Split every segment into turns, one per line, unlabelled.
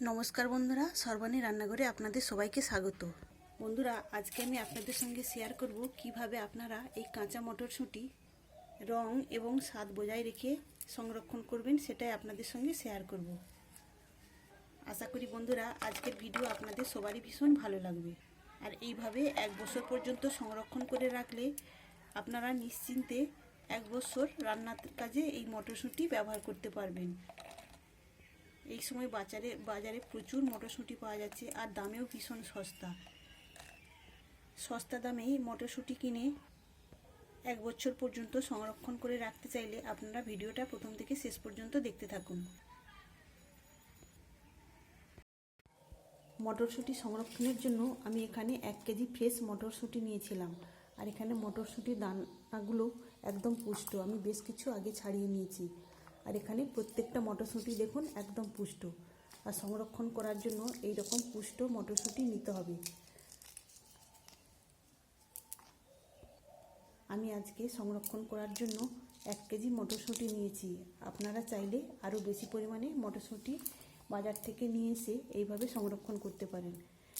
নমস্কার বন্ধুরা, সর্বাণী রান্নাঘরে আপনাদের সবাইকে স্বাগত। বন্ধুরা, আজকে আমি আপনাদের সঙ্গে শেয়ার করব কীভাবে আপনারা এই কাঁচা মটরশুঁটি রং এবং স্বাদ বজায় রেখে সংরক্ষণ করবেন সেটাই আপনাদের সঙ্গে শেয়ার করব। আশা করি বন্ধুরা, আজকের ভিডিও আপনাদের সবারই ভীষণ ভালো লাগবে। আর এইভাবে এক বছর পর্যন্ত সংরক্ষণ করে রাখলে আপনারা নিশ্চিন্তে এক বছর রান্নার কাজে এই মটরশুঁটি ব্যবহার করতে পারবেন। এই সময় বাজারে বাজারে প্রচুর মটরশুঁটি পাওয়া যাচ্ছে আর দামেও ভীষণ সস্তা। সস্তা দামেই মটরশুঁটি কিনে এক বছর পর্যন্ত সংরক্ষণ করে রাখতে চাইলে আপনারা ভিডিওটা প্রথম থেকে শেষ পর্যন্ত দেখতে থাকুন। মটরশুঁটি সংরক্ষণের জন্য আমি এখানে এক কেজি ফ্রেশ মটরশুঁটি নিয়েছিলাম আর এখানে মটরশুঁটির দানাগুলো একদম পুষ্ট। আমি বেশ কিছু আগে ছাড়িয়ে নিয়েছি। আর এখানে প্রত্যেকটা মটরশুঁটি দেখুন একদম পুষ্ট। আর সংরক্ষণ করার জন্য এই রকম পুষ্ট মটরশুঁটি নিতে হবে। আমি আজকে সংরক্ষণ করার জন্য এক কেজি মটরশুঁটি নিয়েছি। আপনারা চাইলে আরও বেশি পরিমাণে মটরশুঁটি বাজার থেকে নিয়ে এসে এইভাবে সংরক্ষণ করতে পারেন।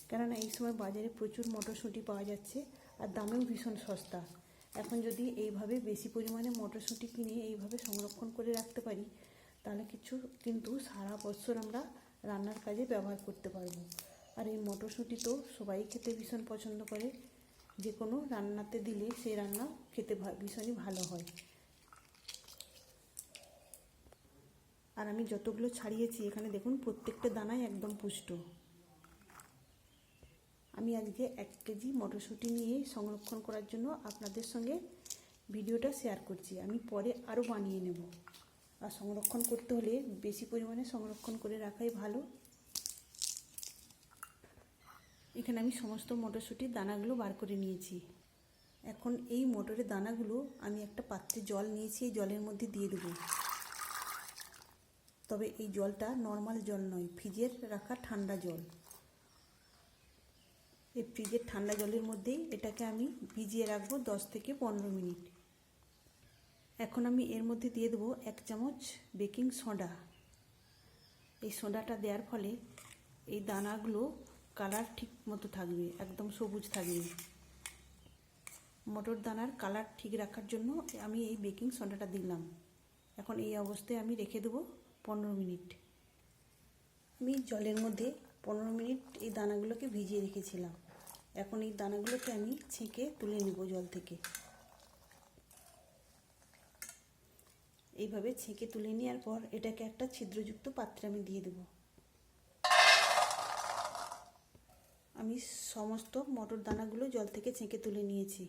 কেননা এই সময় বাজারে প্রচুর মটরশুঁটি পাওয়া যাচ্ছে আর দামেও ভীষণ সস্তা। এখন যদি এইভাবে বেশি পরিমাণে মটরশুঁটি কিনে এইভাবে সংরক্ষণ করে রাখতে পারি, তাহলে কিছু কিন্তু সারা বছর আমরা রান্নার কাজে ব্যবহার করতে পারব। আর এই মটরশুঁটি তো সবাই খেতে ভীষণ পছন্দ করে। যে কোনো রান্নাতে দিলে সেই রান্না খেতে ভীষণই ভালো হয়। আর আমি যতগুলো ছাড়িয়েছি, এখানে দেখুন প্রত্যেকটা দানাই একদম পুষ্ট। আমি আজকে এক কেজি মটরশুঁটি নিয়ে সংরক্ষণ করার জন্য আপনাদের সঙ্গে ভিডিওটা শেয়ার করছি। আমি পরে আরও বানিয়ে নেব। আর সংরক্ষণ করতে হলে বেশি পরিমাণে সংরক্ষণ করে রাখাই ভালো। এখানে আমি সমস্ত মটরশুঁটির দানাগুলো বার করে নিয়েছি। এখন এই মটরের দানাগুলো আমি একটা পাত্রে জল নিয়েছি, এই জলের মধ্যে দিয়ে দেবো। তবে এই জলটা নর্মাল জল নয় ফ্রিজের রাখা ঠান্ডা জল। এই ফ্রিজের ঠান্ডা জলের মধ্যেই এটাকে আমি ভিজিয়ে রাখব দশ থেকে পনেরো মিনিট। এখন আমি এর মধ্যে দিয়ে দেবো এক চামচ বেকিং সোডা। এই সোডাটা দেওয়ার ফলে এই দানাগুলো কালার ঠিক মতো থাকবে, একদম সবুজ থাকবে। মটর দানার কালার ঠিক রাখার জন্য আমি এই বেকিং সোডাটা দিলাম। এখন এই অবস্থায় আমি রেখে দেবো পনেরো মিনিট। আমি জলের মধ্যে পনেরো মিনিট এই দানাগুলোকে ভিজিয়ে রেখেছিলাম। এখন এই দানাগুলোকে আমি ছেঁকে তুলে নেব জল থেকে। এইভাবে ছেঁকে তুলে নেওয়ার পর এটাকে একটা ছিদ্রযুক্ত পাত্রে আমি দিয়ে দেব। আমি সমস্ত মটর দানাগুলো জল থেকে ছেঁকে তুলে নিয়েছি।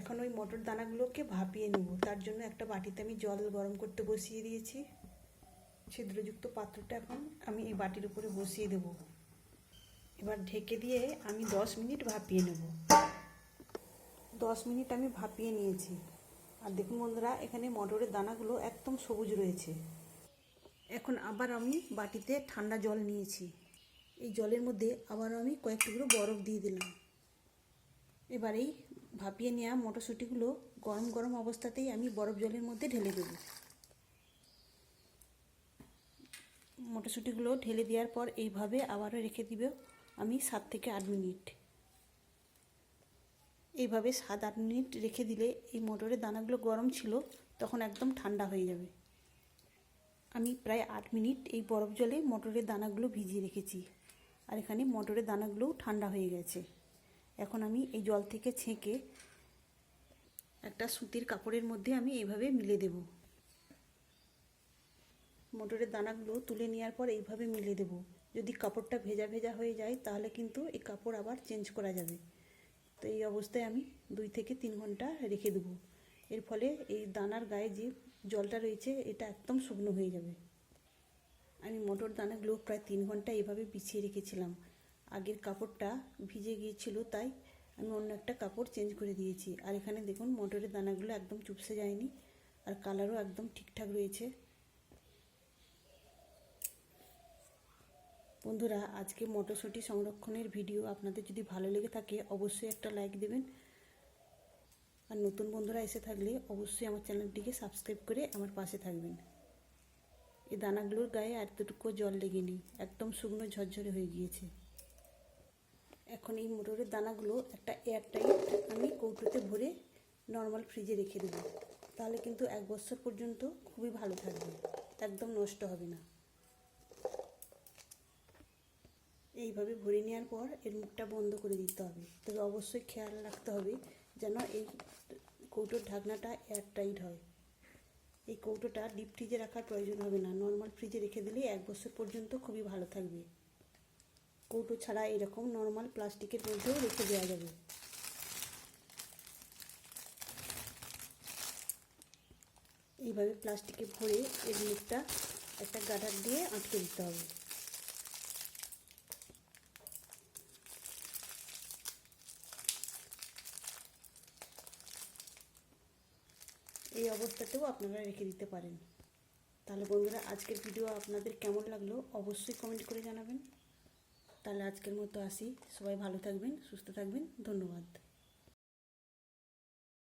এখন ওই মটর দানাগুলোকে ভাপিয়ে নেব। তার জন্য একটা বাটিতে আমি জল গরম করতে বসিয়ে দিয়েছি। ছিদ্রযুক্ত পাত্রটা এখন আমি এই বাটির উপরে বসিয়ে দেব। এবার ঢেকে দিয়ে আমি দশ মিনিট ভাপিয়ে নেব। দশ মিনিট আমি ভাপিয়ে নিয়েছি। আর দেখুন বন্ধুরা, এখানে মটরের দানাগুলো একদম সবুজ রয়েছে। এখন আবার আমি বাটিতে ঠান্ডা জল নিয়েছি। এই জলের মধ্যে আবার আমি কয়েক টুকরো বরফ দিয়ে দিলাম। এবার এই ভাপিয়ে নেওয়া মটরশুঁটিগুলো গরম গরম অবস্থাতেই আমি বরফ জলের মধ্যে ঢেলে দেবো। মটরশুঁটিগুলো ঢেলে দেওয়ার পর এইভাবে আবারও রেখে দিবে। আমি সাত থেকে আট মিনিট। এইভাবে সাত আট মিনিট রেখে দিলে এই মটরের দানাগুলো গরম ছিল, তখন একদম ঠান্ডা হয়ে যাবে। আমি প্রায় আট মিনিট এই বরফ জলে মটরের দানাগুলো ভিজিয়ে রেখেছি। আর এখানে মটরের দানাগুলোও ঠান্ডা হয়ে গেছে। এখন আমি এই জল থেকে ছেঁকে একটা সুতির কাপড়ের মধ্যে আমি এইভাবে মিলে দেবো। মটরের দানাগুলো তুলে নেওয়ার পর এইভাবে মিলে দেব। যদি কাপড়টা ভেজা ভেজা হয়ে যায়, তাহলে কিন্তু এই কাপড় আবার চেঞ্জ করা যাবে। তো এই অবস্থায় আমি দুই থেকে তিন ঘণ্টা রেখে দেবো। এর ফলে এই দানার গায়ে যে জলটা রয়েছে, এটা একদম শুকনো হয়ে যাবে। আমি মটর দানাগুলো প্রায় তিন ঘণ্টা এভাবে বিছিয়ে রেখেছিলাম। আগের কাপড়টা ভিজে গিয়েছিল, তাই আমি অন্য একটা কাপড় চেঞ্জ করে দিয়েছি। আর এখানে দেখুন, মটরের দানাগুলো একদম চুপসে যায়নি, আর কালারও একদম ঠিকঠাক রয়েছে। বন্ধুরা, আজকে মটরশুঁটি সংরক্ষণের ভিডিও আপনাদের যদি ভালো লেগে থাকে, অবশ্যই একটা লাইক দেবেন। আর নতুন বন্ধুরা এসে থাকলে অবশ্যই আমার চ্যানেলটিকে সাবস্ক্রাইব করে আমার পাশে থাকবেন। এই দানাগুলোর গায়ে আর এতটুকু জল লেগে একদম শুকনো ঝরঝরে হয়ে গিয়েছে। এখন এই মোটরের দানাগুলো একটা এয়ার টাইট আমি কৌটোতে ভরে নর্মাল ফ্রিজে রেখে দেবো। তাহলে কিন্তু এক বছর পর্যন্ত খুবই ভালো থাকবে, একদম নষ্ট হবে না। এইভাবে ভরে নেওয়ার পর এর মুখটা বন্ধ করে দিতে হবে। তবে অবশ্যই খেয়াল রাখতে হবে যেন এই কৌটোর ঢাকনাটা এয়ার টাইট হয়। এই কৌটোটা ডিপ ফ্রিজে রাখার প্রয়োজন হবে না। নর্মাল ফ্রিজে রেখে দিলে এক বছর পর্যন্ত খুবই ভালো থাকবে। কৌটো ছাড়া এরকম নর্মাল প্লাস্টিকের মধ্যেও রেখে দেওয়া যাবে। এইভাবে প্লাস্টিকে ভরে এর মুখটা একটা গাডার দিয়ে আটকে দিতে হবে। এই অবস্থাতেও আপনারা রেখে দিতে পারেন। তাহলে বন্ধুরা, আজকের ভিডিও আপনাদের কেমন লাগল অবশ্যই কমেন্ট করে জানাবেন। তাহলে আজকের মতো আসি। সবাই ভালো থাকবেন, সুস্থ থাকবেন। ধন্যবাদ।